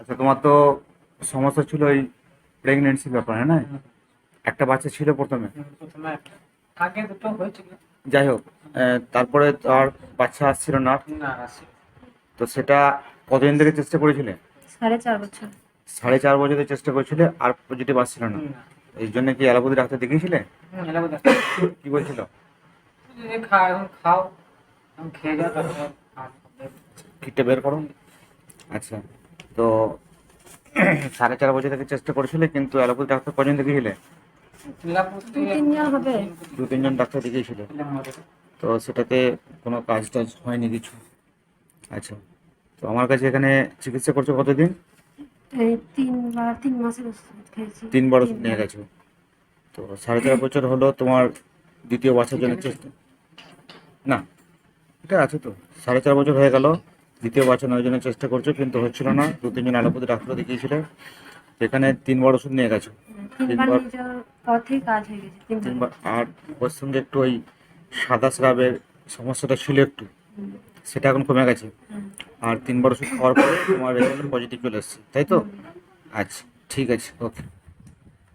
আচ্ছা তোমার তো সমস্যা ছিল ওই প্রেগনেন্সির ব্যাপারে না? একটা বাচ্চা ছিল প্রথমে। আগে দুটো হয়েছিল। যাই হোক তারপরে আর বাচ্চা আসছিল না? না তো সেটা কতদিন থেকে চেষ্টা করেছিলে? সাড়ে চার বছর। সাড়ে চার বছর চেষ্টা করেছিলে আর পজিটিভ আসছিল না? এই জন্য কি অ্যালোপ্যাথি ডাক্তার দেখিয়েছিলে? কি বলছিল? খাও খেয়ে যাও। কিটটা বের করো। আচ্ছা। তো সাড়ে চার বছর থেকে চেষ্টা করেছিলে কিন্তু অ্যালোপ্যাথি ডাক্তার কজন দেখিয়েছিলে? হবে দু তিনজন ডাক্তার দেখিয়েছিলে। তো সেটাতে কোনো কাজ টাজ হয়নি কিছু? আচ্ছা। তো আমার কাছে এখানে চিকিৎসা করছ কতদিন? তিনবার তিন মাসের ওষুধ খেয়েছি। তিনবার ওষুধ নিয়ে গেছো। তো সাড়ে চার বছর হলো তোমার দ্বিতীয় বাচ্চার জন্য চেষ্টা না এটা আছে তো। সাড়ে চার বছর হয়ে গেল। দ্বিতীয় বাচ্চা নেওয়ার জন্য চেষ্টা করছ কিন্তু হচ্ছিল না। দু তিনজন অ্যালোপ্যাথি ডাক্তার দেখিয়েছিলে। এখানে তিনবার ওষুধ নিয়ে গেছো। তিনবার তিনবার- কাজ হয়ে গেছে আর ওর সঙ্গে একটু ওই সাদা স্রাবের সমস্যাটা ছিল একটু সেটা এখন কমে গেছে। আর তিনবার ওষুধ খাওয়ার পরে তোমার রেজাল্ট পজিটিভ চলে এসছে তাই তো? আচ্ছা ঠিক আছে ওকে